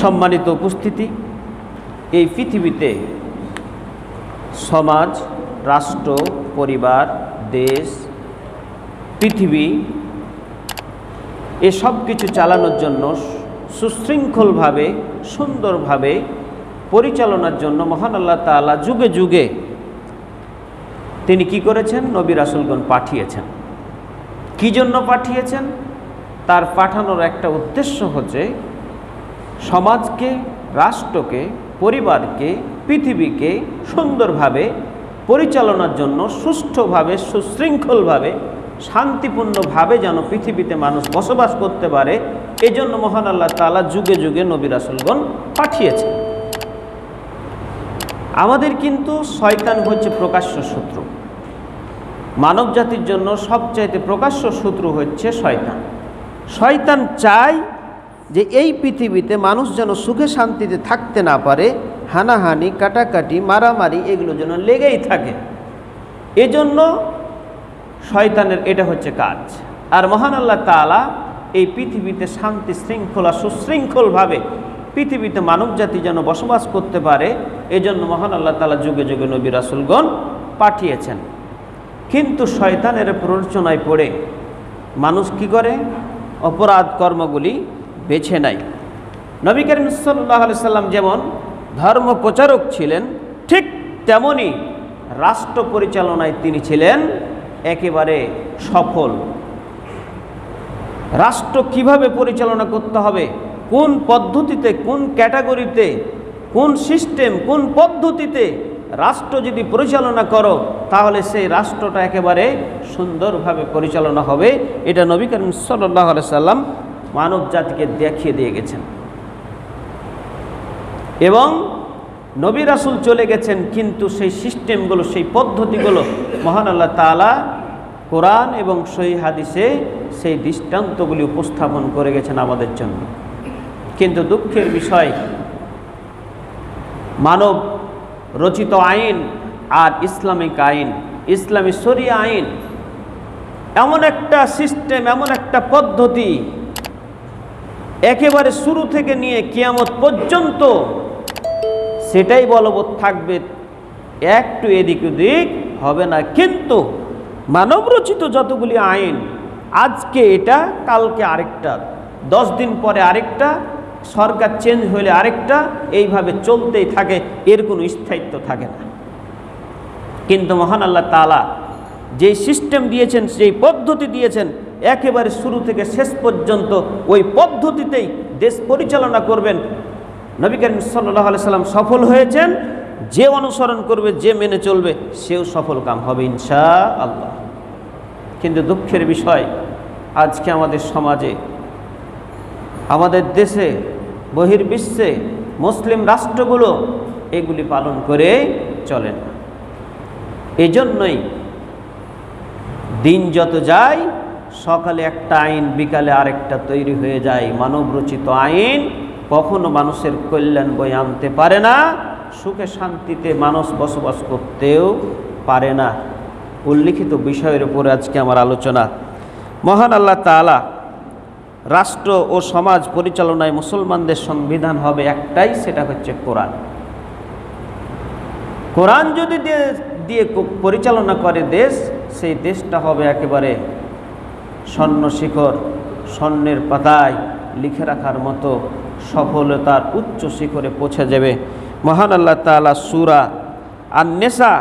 সম্মানিত উপস্থিতি, এই পৃথিবীতে সমাজ, রাষ্ট্র, পরিবার, দেশ, পৃথিবী এসব কিছু চালানোর জন্য সুশৃঙ্খলভাবে, সুন্দরভাবে পরিচালনার জন্য মহান আল্লাহ তাআলা যুগে যুগে তিনি কি করেছেন? নবী রাসুলগণ পাঠিয়েছেন। কি জন্য পাঠিয়েছেন? তার পাঠানোর একটা উদ্দেশ্য হচ্ছে সমাজকে, রাষ্ট্রকে, পরিবারকে, পৃথিবীকে সুন্দরভাবে পরিচালনার জন্য সুষ্ঠুভাবে, সুশৃঙ্খলভাবে, শান্তিপূর্ণভাবে যেন পৃথিবীতে মানুষ বসবাস করতে পারে, এজন্য মহান আল্লাহ তাআলা যুগে যুগে নবী রাসুলগণ পাঠিয়েছেন। আমাদের কিন্তু শয়তান হচ্ছে প্রকাশ্য শত্রু। মানব জাতির জন্য সবচাইতে প্রকাশ্য শত্রু হচ্ছে শয়তান। শয়তান চায় যে এই পৃথিবীতে মানুষ যেন সুখে শান্তিতে থাকতে না পারে, হানাহানি, কাটাকাটি, মারামারি এগুলো যেন লেগেই থাকে। এজন্য শয়তানের এটা হচ্ছে কাজ। আর মহান আল্লাহ তালা এই পৃথিবীতে শান্তি শৃঙ্খলা সুশৃঙ্খলভাবে পৃথিবীতে মানব জাতি যেন বসবাস করতে পারে, এজন্য মহান আল্লাহ তালা যুগে যুগে নবী রাসুলগণ পাঠিয়েছেন। কিন্তু শয়তানের প্ররোচনায় পড়ে মানুষ কি করে? অপরাধ কর্মগুলি বেছে নেয়। নবী করিম সাল্লাহ সাল্লাম যেমন ধর্ম প্রচারক ছিলেন, ঠিক তেমনই রাষ্ট্র পরিচালনায় তিনি ছিলেন একেবারে সফল। রাষ্ট্র কীভাবে পরিচালনা করতে হবে, কোন পদ্ধতিতে, কোন ক্যাটাগরিতে, কোন সিস্টেম, কোন পদ্ধতিতে রাষ্ট্র যদি পরিচালনা করো, তাহলে সেই রাষ্ট্রটা একেবারে সুন্দরভাবে পরিচালনা হবে। এটা নবী করিম সাল্লাহ সাল্লাম মানব জাতিকে দেখিয়ে দিয়ে গেছেন। এবং নবী রাসুল চলে গেছেন, কিন্তু সেই সিস্টেমগুলো, সেই পদ্ধতিগুলো মহান আল্লাহ তালা কোরআন এবং সহি হাদিসে সেই দৃষ্টান্তগুলি উপস্থাপন করে গেছেন আমাদের জন্য। কিন্তু দুঃখের বিষয়, মানব রচিত আইন আর ইসলামিক আইন, ইসলামী শরিয়া আইন, এমন একটা সিস্টেম, এমন একটা পদ্ধতি একেবারে শুরু থেকে নিয়ে কিয়ামত পর্যন্ত সেটাই বলবৎ থাকবে, একটু এদিক ওদিক হবে না। কিন্তু মানবরচিত যতগুলি আইন, আজকে এটা, কালকে আরেকটা, দশ দিন পরে আরেকটা, সরকার চেঞ্জ হলে আরেকটা, এইভাবে চলতেই থাকে, এর কোনো স্থায়িত্ব থাকে না। কিন্তু মহান আল্লাহ তালা যেই সিস্টেম দিয়েছেন সেই পদ্ধতি দিয়েছেন একেবারে শুরু থেকে শেষ পর্যন্ত ওই পদ্ধতিতেই দেশ পরিচালনা করবেন। নবী করিম সাল্লাহ সাল্লাম সফল হয়েছেন, যে অনুসরণ করবে, যে মেনে চলবে, সেও সফল কাম হবে ইনশা আল্লাহ কিন্তু দুঃখের বিষয়, আজকে আমাদের সমাজে, আমাদের দেশে, বহির্বিশ্বে মুসলিম রাষ্ট্রগুলো এগুলি পালন করে চলে না। এই জন্যই দিন যত যায় সকালে একটা আইন, বিকালে আরেকটা তৈরি হয়ে যায়। মানবরচিত আইন কখনো মানুষের কল্যাণ বই আনতে পারে না, সুখে শান্তিতে মানুষ বসবাস করতেও পারে না। উল্লিখিত বিষয়ের উপরে আজকে আমার আলোচনা। মহান আল্লাহ তালা রাষ্ট্র ও সমাজ পরিচালনায় মুসলমানদের সংবিধান হবে একটাই, সেটা হচ্ছে কোরআন। কোরআন যদি দিয়ে পরিচালনা করে দেশ, সেই দেশটা হবে একেবারে স্বর্ণ শিখর স্বর্ণের পাতায় লিখে রাখার মতো সফলতার উচ্চ শিখরে পৌঁছে যাবে। মহান আল্লাহ তালা সুরা আর নেশা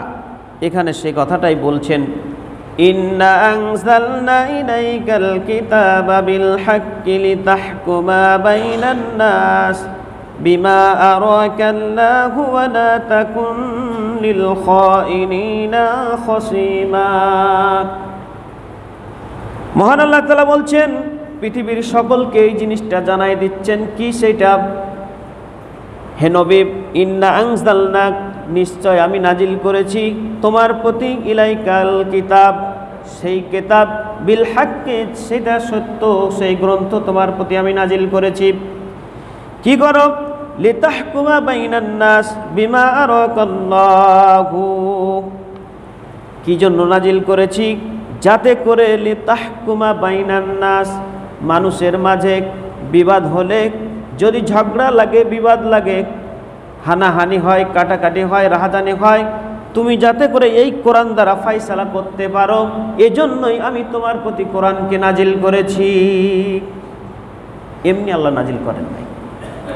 এখানে সেই কথাটাই বলছেন, ইন্না মহান আল্লাহ তাআলা বলছেন, পৃথিবীর সকলকে এই জিনিসটা জানাই দিচ্ছেন, কি সেটা হে নবী, ইন্না আংসালনা নিশ্চয় আমি নাজিল করেছি তোমার প্রতি ইলাইকাল কিতাব। সেই কেতাব, বিল হাক্কে, সেটা সত্য, সেই গ্রন্থ তোমার প্রতি আমি নাজিল করেছি। কি করো? লিতাহকুমা বাইনান নাস বিমা আরাকাল্লাহু। কি জন্য নাজিল করেছি? যাতে করে লিতাহকুমা বাইনান নাস, মানুষের মাঝে বিবাদ হলে, যদি ঝগড়া লাগে, বিবাদ লাগে, হানাহানি হয়, কাটাকাটি হয়, রাহাদানি হয়, তুমি যাতে করে এই কোরআন দ্বারা ফাইসালা করতে পারো, এজন্যই আমি তোমার প্রতি কোরআনকে নাজিল করেছি। এমনি আল্লাহ নাজিল করেন নাই।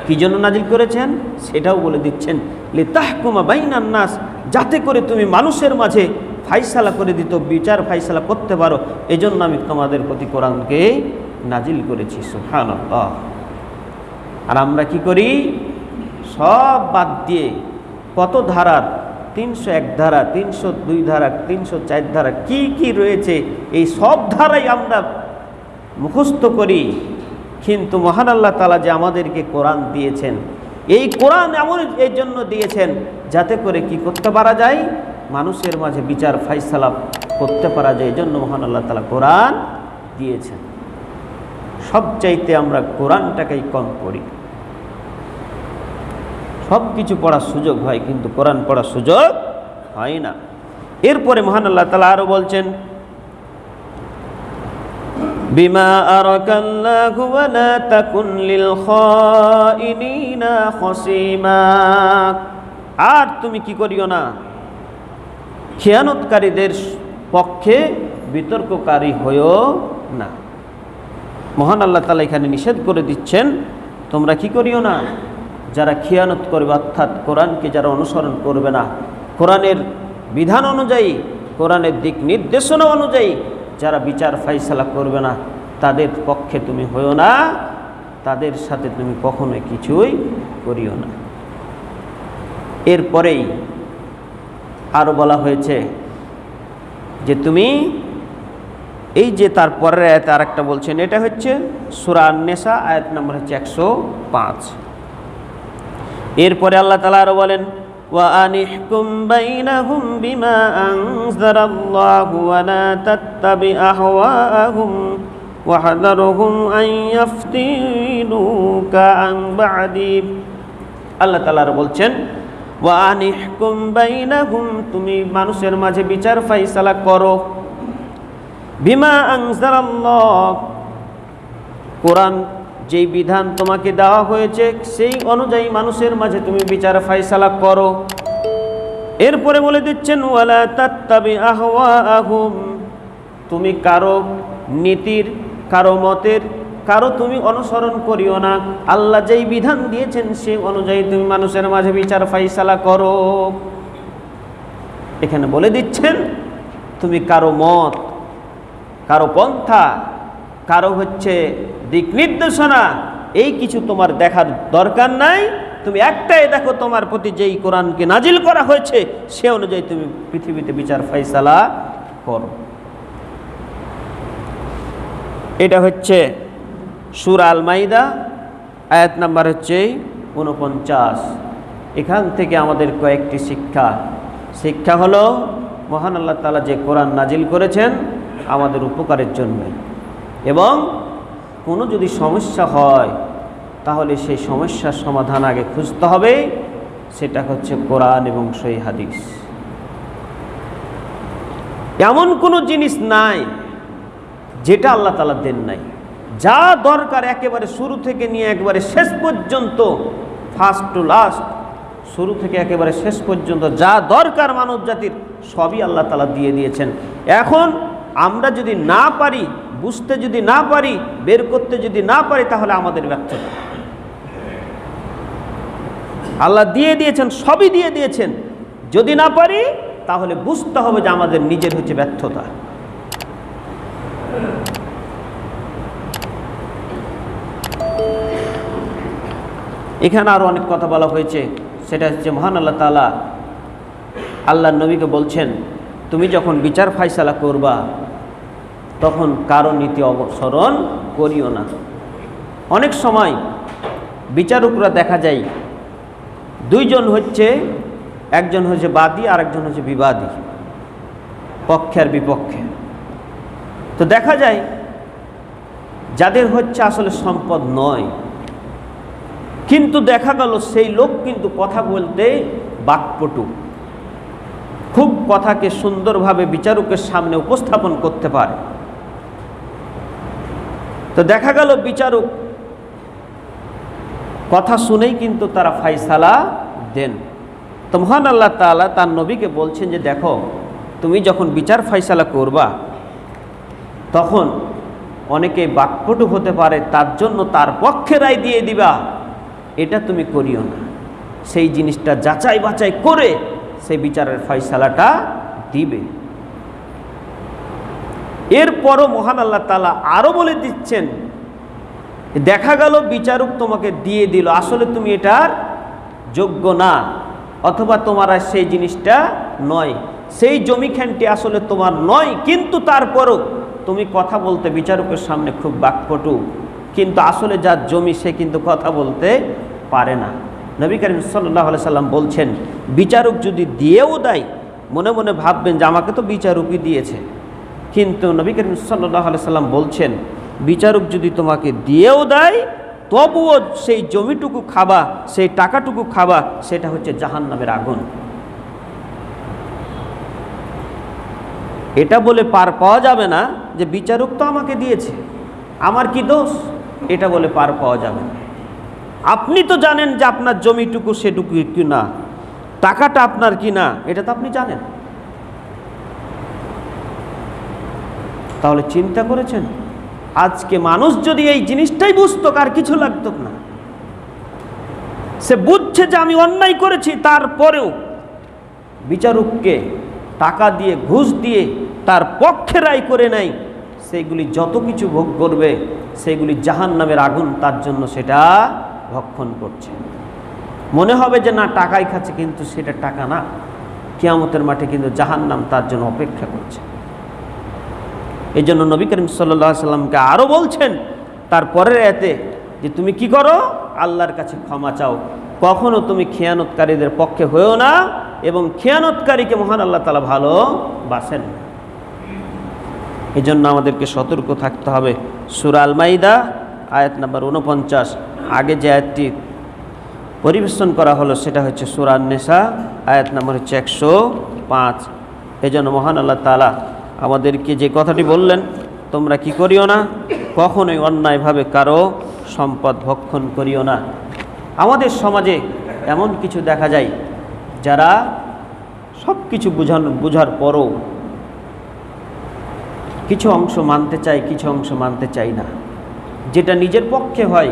কি জন্য নাজিল করেছেন? সেটাও বলে দিচ্ছেন লি তাহকুমা বাইনান নাস, যাতে করে তুমি মানুষের মাঝে ফাইসালা করে দিত, বিচার ফাইসালা করতে পারো, এজন্য আমি তোমাদের প্রতি কোরআনকে নাজিল করেছি সুহান আর আমরা কি করি? সব বাদ দিয়ে কত ধারার? তিনশো এক ধারা, তিনশো দুই ধারা, তিনশো চার ধারা, কি কি রয়েছে? এই সব ধারাই আমরা মুখস্থ করি। কিন্তু মহান আল্লাহ তালা যে আমাদেরকে কোরআন দিয়েছেন, এই কোরআন এমন এই জন্য দিয়েছেন, যাতে করে কি করতে পারা যায়? মানুষের মাঝে বিচার ফাইসালা করতে পারা যায় এই জন্য মহান আল্লাহ তালা কোরআন দিয়েছেন। সবচাইতে আমরা কোরআনটাকেই কম করি সব কিছু পড়ার সুযোগ হয়, কিন্তু কোরআন পড়ার সুযোগ হয় না। এরপরে মহান আল্লাহ তালা আরও বলছেন, বিমা আর তুমি কি করিও না? খেয়ানতকারীদের পক্ষে বিতর্ককারী হয়েও না। মহান আল্লাহ তালা এখানে নিষেধ করে দিচ্ছেন, তোমরা কি করিও না? যারা খিয়ানত করবে, অর্থাৎ কোরআনকে যারা অনুসরণ করবে না, কোরআনের বিধান অনুযায়ী, কোরআনের দিক নির্দেশনা অনুযায়ী যারা বিচার ফাইসালা করবে না, তাদের পক্ষে তুমি হইও না, তাদের সাথে তুমি কখনোই কিছুই করিও না। এরপরেই আরও বলা হয়েছে যে তুমি এই যে তার পরের আয়াত আর একটা বলছেন এটা হচ্ছে সুরা নেশা আয়াত নম্বর হচ্ছে একশো পাঁচ এরপরে আল্লাহ তালা আরও বলেন وأنحكم بينهم بما أنزل الله ولا تتبع أهواءهم واحذرهم أن يفتنوك عن بعد আল্লাহ তালা আরও বলছেন তুমি মানুষের মাঝে বিচার ফাইসালা করো। কোরআন যেই বিধান তোমাকে দেওয়া হয়েছে, সেই অনুযায়ী মানুষের মাঝে তুমি বিচার ফাইসালা করো। এরপরে বলে দিচ্ছেন, ওয়ালা আহুম তুমি কারও নীতির, কারও মতের কারও তুমি অনুসরণ করিও না। আল্লাহ যেই বিধান দিয়েছেন সেই অনুযায়ী তুমি মানুষের মাঝে বিচার ফাইসালা করো। এখানে বলে দিচ্ছেন, তুমি কারও মত, কারও পন্থা, কারও হচ্ছে দিক নির্দেশনা, এই কিছু তোমার দেখার দরকার নাই। তুমি একটাই দেখো তোমার প্রতি যেই কোরআনকে নাজিল করা হয়েছে, সে অনুযায়ী তুমি পৃথিবীতে বিচার ফাইসালা করো। এটা হচ্ছে সুর আল মাইদা আয়াত নাম্বার হচ্ছে উনপঞ্চাশ এখান থেকে আমাদের কয়েকটি শিক্ষা। শিক্ষা হলো, মহান আল্লাহ তালা যে কোরআন নাজিল করেছেন আমাদের উপকারের জন্য। এবং কোনো যদি সমস্যা হয়, তাহলে সেই সমস্যার সমাধান আগে খুঁজতে হবে। সেটা হচ্ছে কোরআন এবং সই হাদিস। এমন কোনো জিনিস নাই, যেটা আল্লাহ তালা দেন নাই। যা দরকার একেবারে শুরু থেকে নিয়ে একবারে শেষ পর্যন্ত ফার্স্ট টু লাস্ট শুরু থেকে একেবারে শেষ পর্যন্ত যা দরকার মানব জাতির সবই আল্লাহ তালা দিয়ে দিয়েছেন। এখন আমরা যদি না পারি, বুঝতে যদি না পারি, বের করতে যদি না পারি, তাহলে আমাদের ব্যর্থতা। আল্লাহ দিয়ে দিয়েছেন, সবই দিয়ে দিয়েছেন। যদি না পারি, তাহলে বুঝতে হবে যে আমাদের নিজের হচ্ছে ব্যর্থতা। এখানে আরও অনেক কথা বলা হয়েছে। সেটা হচ্ছে মহান আল্লাহ তালা আল্লাহ নবীকে বলছেন, তুমি যখন বিচার ফাইসালা করবা, তখন কারও নীতি অবসরণ করিও না। অনেক সময় বিচারকরা দেখা যায়, দুইজন হচ্ছে, একজন হচ্ছে বাদী আর একজন হচ্ছে বিবাদী, পক্ষের বিপক্ষে। তো দেখা যায়, যাদের হচ্ছে আসলে সম্পদ নয় কিন্তু দেখা গেল সেই লোক কিন্তু কথা বলতে বাকপটু। খুব কথাকে সুন্দরভাবে বিচারকের সামনে উপস্থাপন করতে পারে। তো দেখা গেল বিচারক কথা শুনেই কিন্তু তারা ফাইসালা দেন। তো মহান আল্লাহ তাআলা তার নবীকে বলছেন যে, দেখো, তুমি যখন বিচার ফাইসালা করবা, তখন অনেকে বাকপটু হতে পারে, তার জন্য তার পক্ষে রায় দিয়ে দিবা। এটা তুমি করিও না। সেই জিনিসটা যাচাই বাছাই করে সেই বিচারের ফয়সালাটা দিবে। এরপরও মহান আল্লাহ তালা আরও বলে দিচ্ছেন, দেখা গেল বিচারক তোমাকে দিয়ে দিল, আসলে তুমি এটার যোগ্য না, অথবা তোমার আর সেই জিনিসটা নয়। সেই জমিখানটি আসলে তোমার নয়, কিন্তু তারপরও তুমি কথা বলতে বিচারকের সামনে খুব বাকপটু, কিন্তু আসলে যার জমি সে কিন্তু কথা বলতে পারে না। নবী করিম সাল্লাহ সাল্লাম বলছেন, বিচারক যদি দিয়েও দেয়, মনে মনে ভাববেন যে আমাকে তো বিচারকই দিয়েছে। কিন্তু নবী করিম সাল্লাহ সাল্লাম বলছেন, বিচারক যদি তোমাকে দিয়েও দেয়, তবুও সেই জমিটুকু খাবা, সেই টাকাটুকু খাবা, সেটা হচ্ছে জাহান নামের আগুন। এটা বলে পার পাওয়া যাবে না যে বিচারক তো আমাকে দিয়েছে। আমার কি দোষ? এটা বলে পার পাওয়া যাবে না। আপনি তো জানেন যে আপনার জমিটুকু সেটুকু কি না টাকাটা আপনার কি না এটা তো আপনি জানেন। তাহলে চিন্তা করেছেন? আজকে মানুষ যদি এই জিনিসটাই বুঝতো, কার কিছু লাগতো না। সে বুঝছে যে আমি অন্যায় করেছি, তারপরেও বিচারককে টাকা দিয়ে, ঘুষ দিয়ে তার পক্ষে রায় করে নেয় সেইগুলি যত কিছু ভোগ করবে, সেইগুলি জাহান নামের আগুন, তার জন্য সেটা ভক্ষণ করছে। মনে হবে যে না, টাকাই খাচ্ছে, কিন্তু সেটা টাকা না। কিয়ামতের মাঠে কিন্তু জাহান নাম তার জন্য অপেক্ষা করছে। এই জন্য নবী করিম সাল্লা সাল্লামকে আরও বলছেন তারপরের এতে যে তুমি কি করো? আল্লাহর কাছে ক্ষমা চাও। কখনো তুমি খেয়ানতকারীদের পক্ষে হয়েও না এবং খেয়ানতকারীকে মহান আল্লাহ তালা ভালো বাসেন এই জন্য আমাদেরকে সতর্ক থাকতে হবে। সুরাল মাইদা আয়াত নাম্বার উনপঞ্চাশ আগে যে আয়াতটি পরিবেশন করা হলো, সেটা হচ্ছে সুরান নেশা আয়াত নাম্বার হচ্ছে একশো পাঁচ। এই জন্য মহান আল্লাহ তালা আমাদেরকে যে কথাটি বললেন, তোমরা কি করিও না? কখনোই অন্যায়ভাবে কারও সম্পদ ভক্ষণ করিও না। আমাদের সমাজে এমন কিছু দেখা যায়, যারা সব কিছু বুঝানো, বোঝার পরও কিছু অংশ মানতে চায়, কিছু অংশ মানতে চাই না। যেটা নিজের পক্ষে হয়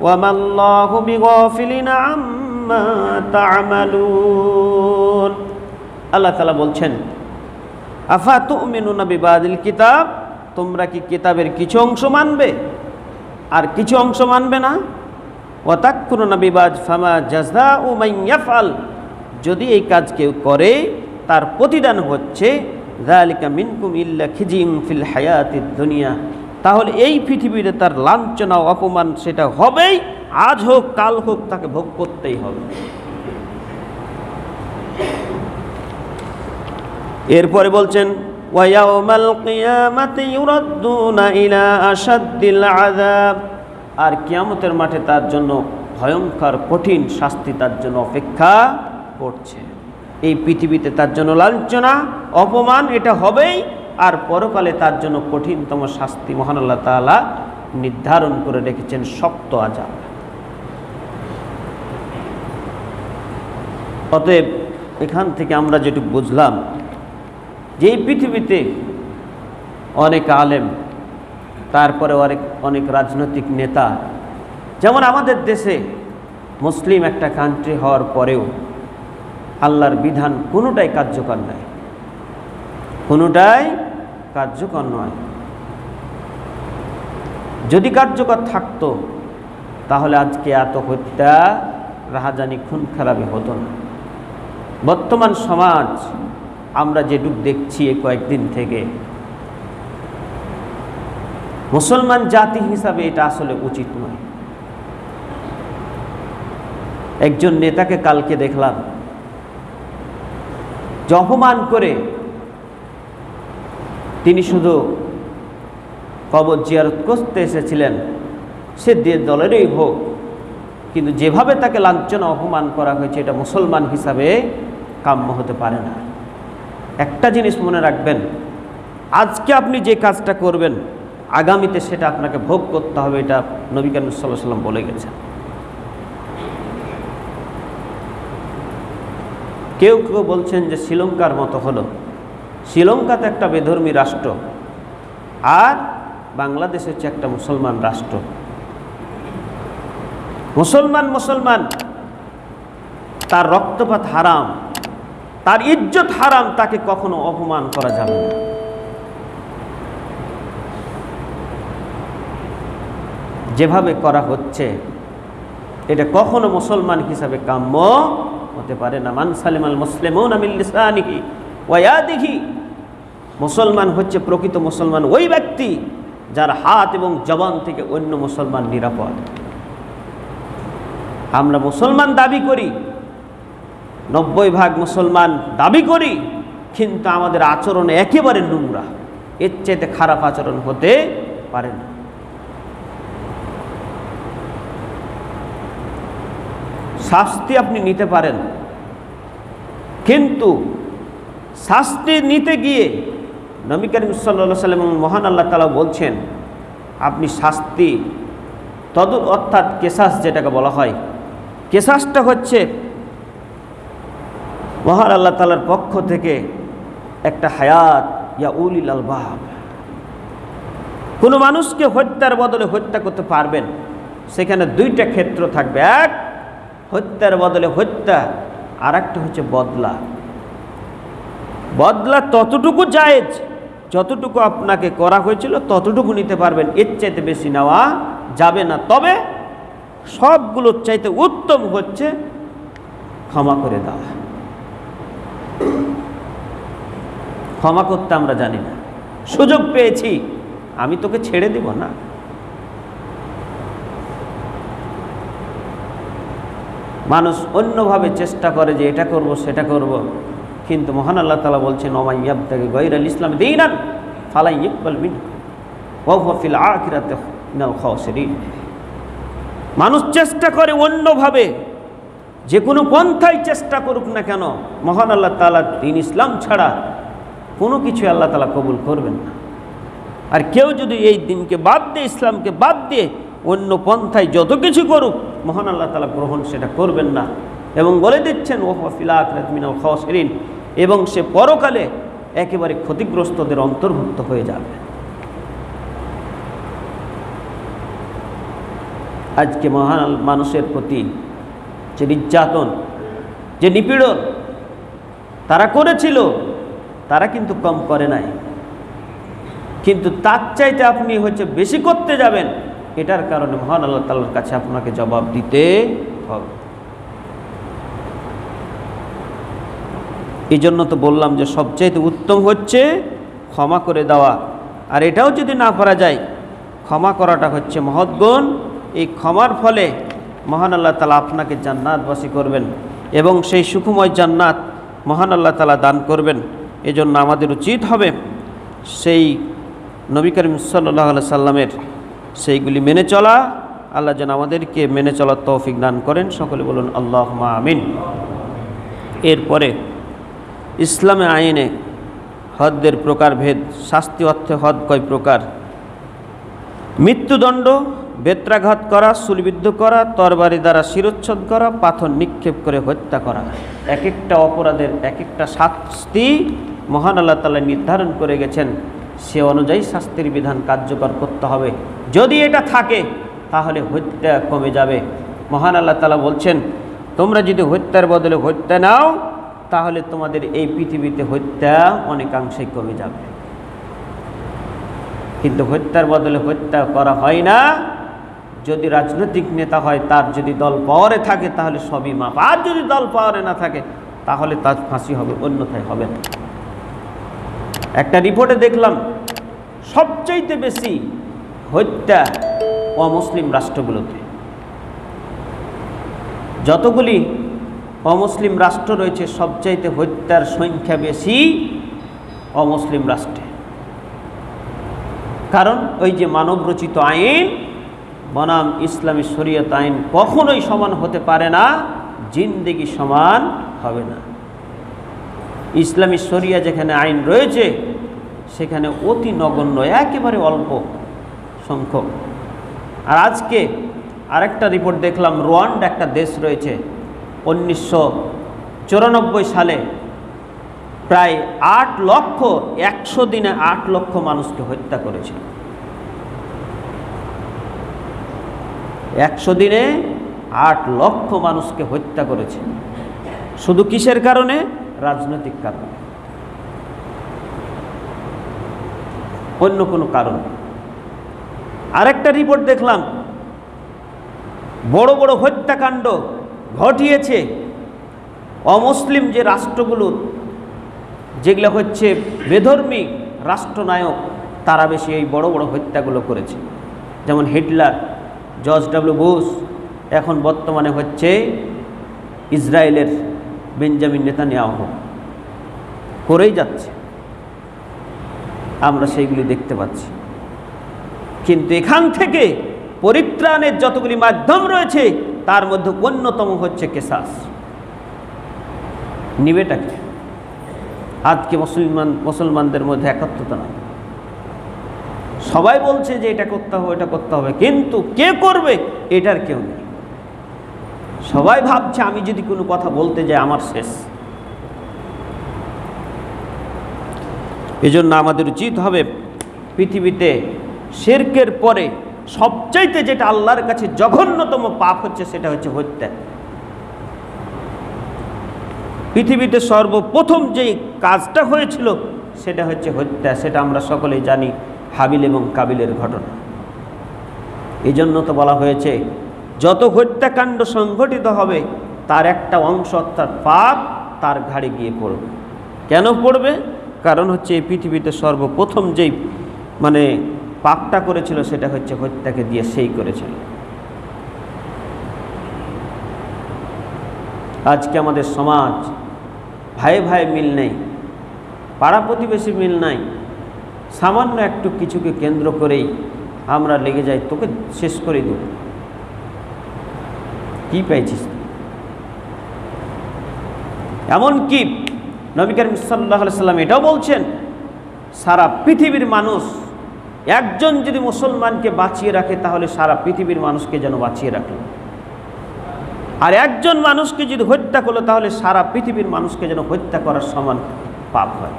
وما الله بغافل عما تعملون الله تعالى বলছেন আফাতুমিনুনা বিবাদিল কিতাব তোমরা কি কিতাবের কিছু অংশ মানবে আর কিছু অংশ মানবে না ওয়াতাক্ষুরুনা বিবাজ ফামা জাজদা ও মাইয়াফাল যদি এই কাজ কেউ করে তার প্রতিদান হচ্ছে জালিকা মিনকুম ইল্লা খিজিং ফিল হায়াতিদ দুনিয়া তাহলে এই পৃথিবীতে তার লাঞ্ছনা অপমান সেটা হবেই, আজ হোক, কাল হোক, তাকে ভোগ করতেই হবে। এরপরে বলছেন আর কিয়ামতের মাঠে তার জন্য ভয়ঙ্কর, কঠিন শাস্তি তার জন্য অপেক্ষা করছে। এই পৃথিবীতে তার জন্য লাঞ্ছনা, অপমান, এটা হবেই আর পরকালে তার জন্য কঠিনতম শাস্তি মহান আল্লাহ তাআলা নির্ধারণ করে রেখেছেন শক্ত আজাব। অতএব এখান থেকে আমরা যেটুকু বুঝলাম যে এই পৃথিবীতে অনেক আলেম, তারপরে অনেক অনেক রাজনৈতিক নেতা, যেমন আমাদের দেশে মুসলিম একটা কান্ট্রি হওয়ার পরেও আল্লাহর বিধান কোনোটাই কার্যকর নয়। কোনোটাই কার্যকর নয়। যদি কার্যকর থাকতো, তাহলে আজকে এত হত্যা, রাহাজানি, খুন খারাপি হতো না। বর্তমান সমাজ, আমরা যেটুক দেখছি এই কয়েকদিন থেকে, মুসলমান জাতি হিসাবে এটা আসলে উচিত নয়। একজন নেতাকে কালকে দেখলাম, যে অপমান করে তিনি শুধু কবর জিয়ারত করতে এসেছিলেন। সে যে দলেরই হোক, কিন্তু যেভাবে তাকে লাঞ্ছনা অপমান করা হয়েছে, এটা মুসলমান হিসাবে কাম্য হতে পারে না। একটা জিনিস মনে রাখবেন, আজকে আপনি যে কাজটা করবেন, আগামীতে সেটা আপনাকে ভোগ করতে হবে, এটা নবী সাল্লাহ সাল্লাম বলে গেছেন। কেউ কেউ বলছেন যে শ্রীলঙ্কার মতো হলো। শ্রীলঙ্কা তো একটা বেধর্মী রাষ্ট্র আর বাংলাদেশ হচ্ছে একটা মুসলমান রাষ্ট্র। মুসলমান মুসলমান, তার রক্তপাত হারাম, তার ইজ্জত হারাম, তাকে কখনো অপমান করা যাবে না। যেভাবে করা হচ্ছে, এটা কখনো মুসলমান হিসাবে কাম্য হতে পারে না। মান সালিমাল মুসলিমুন আমিল্লিসানিহি ওয়াদিহি মুসলমান হচ্ছে প্রকৃত মুসলমান ওই ব্যক্তি যার হাত এবং জবান থেকে অন্য মুসলমান নিরাপদ। আমরা মুসলমান দাবি করি, নব্বই ভাগ মুসলমান দাবি করি, কিন্তু আমাদের আচরণ একেবারে নোংরা। এর চাইতে খারাপ আচরণ হতে পারে না। শাস্তি আপনি নিতে পারেন, কিন্তু শাস্তি নিতে গিয়ে নবী করিম সাল্লা সাল্লাম এবং মহান আল্লাহ তালা বলছেন, আপনি শাস্তি তদ অর্থাৎ কেশাস যেটাকে বলা হয়, কেশাসটা হচ্ছে মহান আল্লাহ তালার পক্ষ থেকে একটা হায়াত, ইয়া উলিল আলবাব। কোনো মানুষকে হত্যার বদলে হত্যা করতে পারবেন, সেখানে দুইটা ক্ষেত্র থাকবে। এক, হত্যার বদলে হত্যা আর একটা হচ্ছে বদলা। বদলা ততটুকু জায়েজ যতটুকু আপনাকে করা হয়েছিল, ততটুকু নিতে পারবেন। এর চাইতে বেশি নেওয়া যাবে না। তবে সবগুলোর চাইতে উত্তম হচ্ছে ক্ষমা করে দেওয়া। ক্ষমা করতে আমরা জানি না। সুযোগ পেয়েছি। আমি তোকে ছেড়ে দিব না। মানুষ অন্যভাবে চেষ্টা করে যে এটা করব, সেটা করব। কিন্তু মহান আল্লাহ তালা বলছেন ওমাইয়াব থেকে গৈর আল ইসলাম দিনান ফালাই ইকবাল মিন ওফিল আখিরাতে মানুষ চেষ্টা করে অন্যভাবে, যে কোনো পন্থায় চেষ্টা করুক না কেন, মহান আল্লাহ তালা দিন ইসলাম ছাড়া কোনো কিছু আল্লাহ তালা কবুল করবেন না। আর কেউ যদি এই দিনকে বাদ দিয়ে, ইসলামকে বাদ দিয়ে অন্য পন্থায় যত কিছু করুক, মহান আল্লাহ তালা গ্রহণ সেটা করবেন না। এবং বলে দিচ্ছেন ওহফিলা মিনাল খাওয়াসেরিন এবং সে পরকালে একেবারে ক্ষতিগ্রস্তদের অন্তর্ভুক্ত হয়ে যাবে। আজকে মহান মানুষের প্রতি যে নির্যাতন, যে নিপীড়ন তারা করেছিল, তারা কিন্তু কম করে নাই। কিন্তু তার চাইতে আপনি হচ্ছে বেশি করতে যাবেন, এটার কারণে মহান আল্লাহ তাল্লার কাছে আপনাকে জবাব দিতে হবে। এই জন্য তো বললাম যে সবচাইতে উত্তম হচ্ছে ক্ষমা করে দেওয়া। আর এটাও যদি না করা যায়, ক্ষমা করাটা হচ্ছে মহৎগুণ এই ক্ষমার ফলে মহান আল্লাহ তালা আপনাকে জান্নাতবাসী করবেন এবং সেই সুখময় জান্নাত মহান আল্লাহ তালা দান করবেন। এজন্য আমাদের উচিত হবে সেই নবী করিম সাল্লাহ সাল্লামের সেইগুলি মেনে চলা। আল্লাহ যেন আমাদেরকে মেনে চলার তৌফিক দান করেন। সকলে বলুন আল্লাহ আমিন। এরপরে ইসলামে আইনে হদ্দের প্রকারভেদ শাস্তি অর্থে হদ কয় প্রকার? মৃত্যুদণ্ড, বেত্রাঘাত করা, সুলবিদ্ধ করা, তরবারি দ্বারা শিরোচ্ছেদ করা, পাথর নিক্ষেপ করে হত্যা করা। এক একটা অপরাধের এক একটা শাস্তি মহান আল্লাহ তালা নির্ধারণ করে গেছেন। সে অনুযায়ী শাস্তির বিধান কার্যকর করতে হবে। যদি এটা থাকে, তাহলে হত্যা কমে যাবে। মহান আল্লাহ তালা বলছেন, তোমরা যদি হত্যার বদলে হত্যা নাও তাহলে তোমাদের এই পৃথিবীতে হত্যা অনেকাংশেই কমে যাবে। কিন্তু হত্যার বদলে হত্যা করা হয় না। যদি রাজনৈতিক নেতা হয়, তার যদি দল পাওয়ারে থাকে, তাহলে সবই মাপ। আর যদি দল পাওয়ারে না থাকে, তাহলে তার ফাঁসি হবে, অন্যথায় হবে না। একটা রিপোর্টে দেখলাম, সবচাইতে বেশি হত্যা অমুসলিম রাষ্ট্রগুলোতে। যতগুলি অমুসলিম রাষ্ট্র রয়েছে সবচাইতে হত্যার সংখ্যা বেশি অমুসলিম রাষ্ট্রে। কারণ ওই যে মানবরচিত আইন, বনাম ইসলামী শরীয়ত আইন কখনোই সমান হতে পারে না, জিন্দেগি সমান হবে না। ইসলামী শরিয়া যেখানে আইন রয়েছে, সেখানে অতি নগণ্য, একেবারে অল্প সংখ্যক। আর আজকে আরেকটা রিপোর্ট দেখলাম, রোয়ান্ড একটা দেশ রয়েছে উনিশশো চুরানব্বই সালে প্রায় আট লক্ষ একশো দিনে আট লক্ষ মানুষকে হত্যা করেছে। একশো দিনে আট লক্ষ মানুষকে হত্যা করেছে। শুধু কিসের কারণে? রাজনৈতিক কারণে। অন্য কোনো কারণ। আরেকটা রিপোর্ট দেখলাম। বড় বড় হত্যাকাণ্ড ঘটিয়েছে। অমুসলিম যে রাষ্ট্রগুলো, যেগুলো হচ্ছে বেধর্মী রাষ্ট্রনায়ক, তারা বেশি এই বড় বড় হত্যাগুলো করেছে। যেমন হিটলার, জর্জ ডাব্লিউ বুশ, এখন বর্তমানে হচ্ছে ইসরায়েলের বেঞ্জামিন নেতা নেতানিয়াহ। করেই যাচ্ছে। আমরা সেইগুলি দেখতে পাচ্ছি। কিন্তু এখান থেকে পরিত্রাণের যতগুলি মাধ্যম রয়েছে তার মধ্যে অন্যতম হচ্ছে কেসাস। নিবেটাকে আজকে মুসলমান মুসলমানদের মধ্যে একত্রতা নাই। সবাই বলছে যে এটা করতে হবে এটা করতে হবে, কিন্তু কে করবে এটার কেউ নেই। সবাই ভাবছে, আমি যদি কোনো কথা বলতে যাই, আমার শেষ। এজন্য আমাদের উচিত হবে পৃথিবীতে শেরকের পরে সবচাইতে যেটা আল্লাহর কাছে জঘন্যতম পাপ হচ্ছে, সেটা হচ্ছে হত্যা। পৃথিবীতে সর্বপ্রথম যেই কাজটা হয়েছিল, সেটা হচ্ছে হত্যা, সেটা আমরা সকলেই জানি, হাবিল এবং কাবিলের ঘটনা। এই জন্য তো বলা হয়েছে, যত হত্যাকাণ্ড সংঘটিত হবে, তার একটা অংশ অর্থাৎ পাপ, তার ঘাড়ে গিয়ে পড়বে। কেন পড়বে? কারণ হচ্ছে এই পৃথিবীতে সর্বপ্রথম যেই মানে পাপটা করেছিল সেটা হচ্ছে হত্যাকে দিয়ে সেই করেছিল আজকে আমাদের সমাজ ভাই ভাই মিল নেই, পাড়া প্রতিবেশী মিল নাই, সামান্য একটু কিছুকে কেন্দ্র করেই আমরা লেগে যাই, তোকে শেষ করে দেব। কি পেয়েছিস এমনকি নবী করিম সাল্লাহ সাল্লাম এটাও বলছেন, সারা পৃথিবীর মানুষ একজন যদি মুসলমানকে বাঁচিয়ে রাখে, তাহলে সারা পৃথিবীর মানুষকে যেন বাঁচিয়ে রাখল আর একজন মানুষকে যদি হত্যা করল, তাহলে সারা পৃথিবীর মানুষকে যেন হত্যা করার সমান পাপ হয়।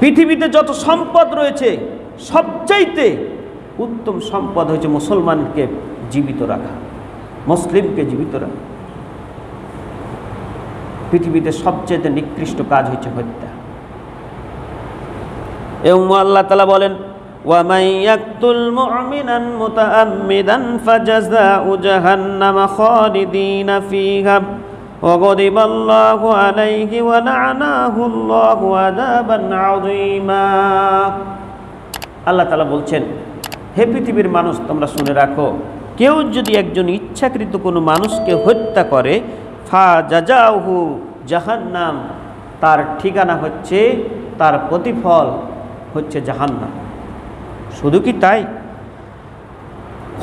পৃথিবীতে যত সম্পদ রয়েছে, সবচাইতে উত্তম সম্পদ হয়েছে মুসলমানকে জীবিত রাখা, মুসলিমকে জীবিত রাখা। পৃথিবীতে সবচেয়ে নিকৃষ্ট কাজ হচ্ছে হত্যা। এবং আল্লাহ তালা বলেন ومن يقتل مؤمنا متأمدا فجزاء جهنم خالدين فيها وغضب الله عليه ولعناه الله عذابا عظيما আল্লাহ তালা বলছেন হে পৃথিবীর মানুষ তোমরা শুনে রাখো কেউ যদি একজন ইচ্ছাকৃত কোনো মানুষকে হত্যা করে ফা জাজাহু জাহান্নাম তার ঠিকানা হচ্ছে তার প্রতিফল হচ্ছে জাহান্নাম। শুধু কি তাই?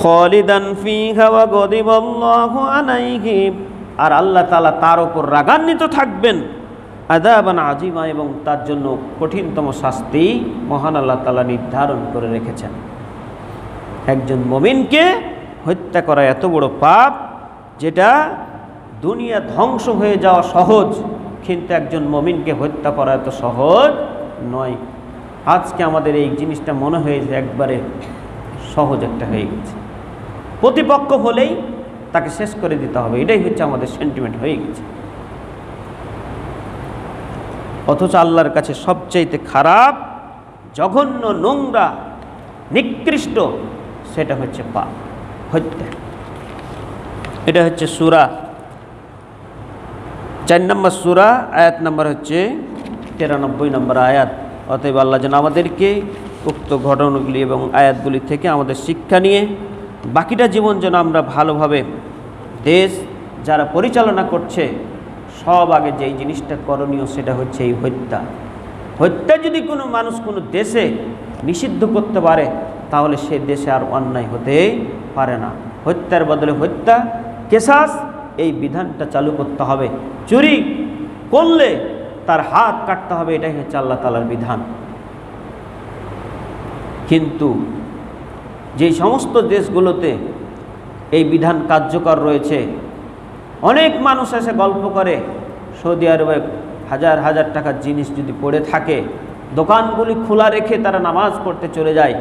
খলিদান আর আল্লাহ তাআলা তার উপর রাগান্বিত থাকবেন আদাবান আজিমা এবং তার জন্য কঠিনতম শাস্তি মহান আল্লাহ তালা নির্ধারণ করে রেখেছেন। একজন মমিনকে হত্যা করা এত বড় পাপ যেটা দুনিয়া ধ্বংস হয়ে যাওয়া সহজ, কিন্তু একজন মমিনকে হত্যা করা এত সহজ নয়। আজকে আমাদের এই জিনিসটা মনে হয়েছে একবারে সহজ একটা হয়ে গেছে। প্রতিপক্ষ হলেই তাকে শেষ করে দিতে হবে, এটাই হচ্ছে আমাদের সেন্টিমেন্ট হয়ে গেছে। অথচ আল্লাহর কাছে সবচাইতে খারাপ, জঘন্য, নোংরা, নিকৃষ্ট সেটা হচ্ছে পাপ, হত্যা। এটা হচ্ছে সুরা। চার নম্বর সুরা, আয়াত নম্বর হচ্ছে তিরানব্বই নম্বর আয়াত। অতএব আল্লাহ যেন আমাদেরকে উক্ত ঘটনাগুলি এবং আয়াতগুলি থেকে আমাদের শিক্ষা নিয়ে বাকিটা জীবন যেন আমরা ভালোভাবে দেশ যারা পরিচালনা করছে, সব আগে যেই জিনিসটা করণীয় সেটা হচ্ছে এই হত্যা। হত্যা যদি কোনো মানুষ কোনো দেশে নিষিদ্ধ করতে পারে, তাহলে সে দেশে আর অন্যায় হতে পারে না। হত্যার বদলে হত্যা, কেসাস, এই বিধানটা চালু করতে হবে। চুরি করলে তার হাত কাটতে হবে, এটাই হচ্ছে আল্লাহ তালার বিধান। কিন্তু যেই সমস্ত দেশগুলোতে এই বিধান কার্যকর রয়েছে, অনেক মানুষ এসে গল্প করে, সৌদি আরবে হাজার হাজার টাকার জিনিস যদি পড়ে থাকে, দোকানগুলি খোলা রেখে তারা নামাজ পড়তে চলে যায়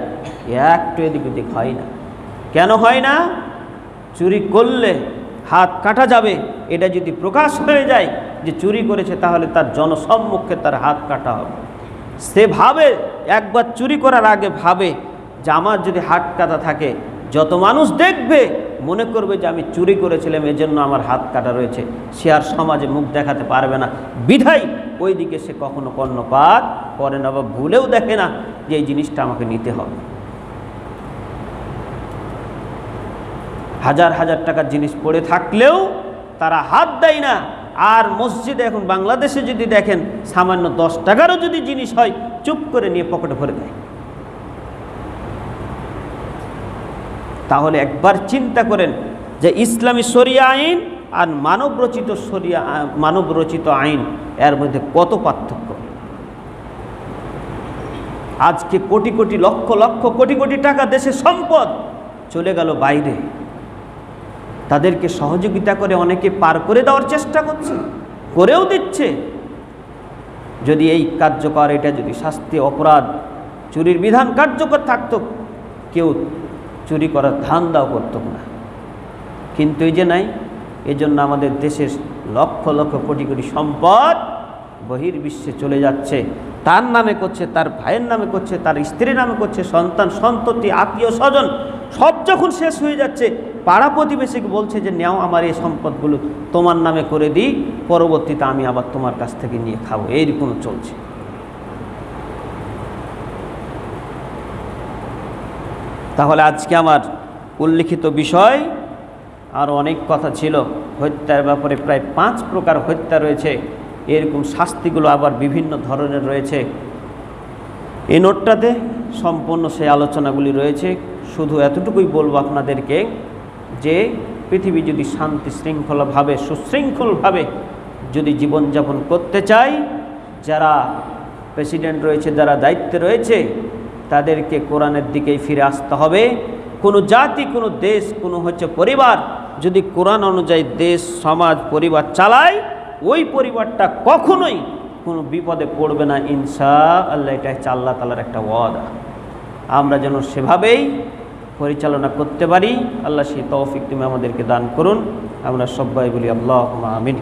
একটু এদিক ওদিক হয় না। কেন হয় না? চুরি করলে হাত কাটা যাবে, এটা যদি প্রকাশ হয়ে যায় যে চুরি করেছে তাহলে তার জনসম্মুখে তার হাত কাটা হবে। সে ভাবে, একবার চুরি করার আগে ভাবে যে আমার যদি হাত কাটা থাকে, যত মানুষ দেখবে, মনে করবে যে আমি চুরি করেছিলাম, এজন্য আমার হাত কাটা রয়েছে। সে আর সমাজে মুখ দেখাতে পারবে না। বিধাই ওই দিকে সে কখনো কর্ণপাত করে না বা ভুলেও দেখে না যে এই জিনিসটা আমাকে নিতে হবে। হাজার হাজার টাকার জিনিস পড়ে থাকলেও তারা হাত দেয় না। আর মসজিদে এখন বাংলাদেশে যদি দেখেন, সামান্য দশ টাকারও যদি জিনিস হয়, চুপ করে নিয়ে পকেটে ভরে দেয়। তাহলে একবার চিন্তা করেন যে ইসলামী শরিয়া আইন আর মানব রচিত শরিয়া মানব রচিত আইন, এর মধ্যে কত পার্থক্য? আজকে কোটি কোটি লক্ষ লক্ষ কোটি কোটি টাকা দেশের সম্পদ চলে গেল বাইরে। তাদেরকে সহযোগিতা করে অনেকে পার করে দেওয়ার চেষ্টা করছে, করেও দিচ্ছে। যদি এই কার্যকর, এটা যদি শাস্তি, অপরাধ, চুরির বিধান কার্যকর থাকতো, কেউ চুরি করার ধান্দাও করতো না। কিন্তু এই যে নাই, এজন্য আমাদের দেশের লক্ষ লক্ষ কোটি কোটি সম্পদ বহির্বিশ্বে চলে যাচ্ছে। তার নামে করছে, তার ভাইয়ের নামে করছে, তার স্ত্রীর নামে করছে, সন্তান, সন্ততি, আত্মীয় স্বজন, সব যখন শেষ হয়ে যাচ্ছে, পাড়া প্রতিবেশীকে বলছে যে, নেও আমার এই সম্পদগুলো তোমার নামে করে দিই, পরবর্তীতে আমি আবার তোমার কাছ থেকে নিয়ে খাব। এইরকম চলছে। তাহলে আজকে আমার উল্লিখিত বিষয় আর অনেক কথা ছিল, হত্যার ব্যাপারে প্রায় পাঁচ প্রকার হত্যা রয়েছে। এরকম শাস্তিগুলো আবার বিভিন্ন ধরনের রয়েছে। এই নোটটাতে সম্পূর্ণ সেই আলোচনাগুলি রয়েছে। শুধু এতটুকুই বলব আপনাদেরকে যে, পৃথিবী যদি শান্তি শৃঙ্খলাভাবে, সুশৃঙ্খলভাবে যদি জীবনযাপন করতে চাই, যারা প্রেসিডেন্ট রয়েছে, যারা দায়িত্বে রয়েছে, তাদেরকে কোরআনের দিকেই ফিরে আসতে হবে। কোনো জাতি, কোনো দেশ, কোনো হচ্ছে পরিবার যদি কোরআন অনুযায়ী দেশ, সমাজ, পরিবার চালায় ওই পরিবারটা কখনোই কোনো বিপদে পড়বে না ইনসা আল্লাহ এটা হচ্ছে আল্লাহ তালার একটা ওয়াদা। আমরা যেন সেভাবেই পরিচালনা করতে পারি, আল্লাহ সেই তৌফিক তুমি আমাদেরকে দান করুন। আমরা সবাই বলি আল্লাহ আমিন।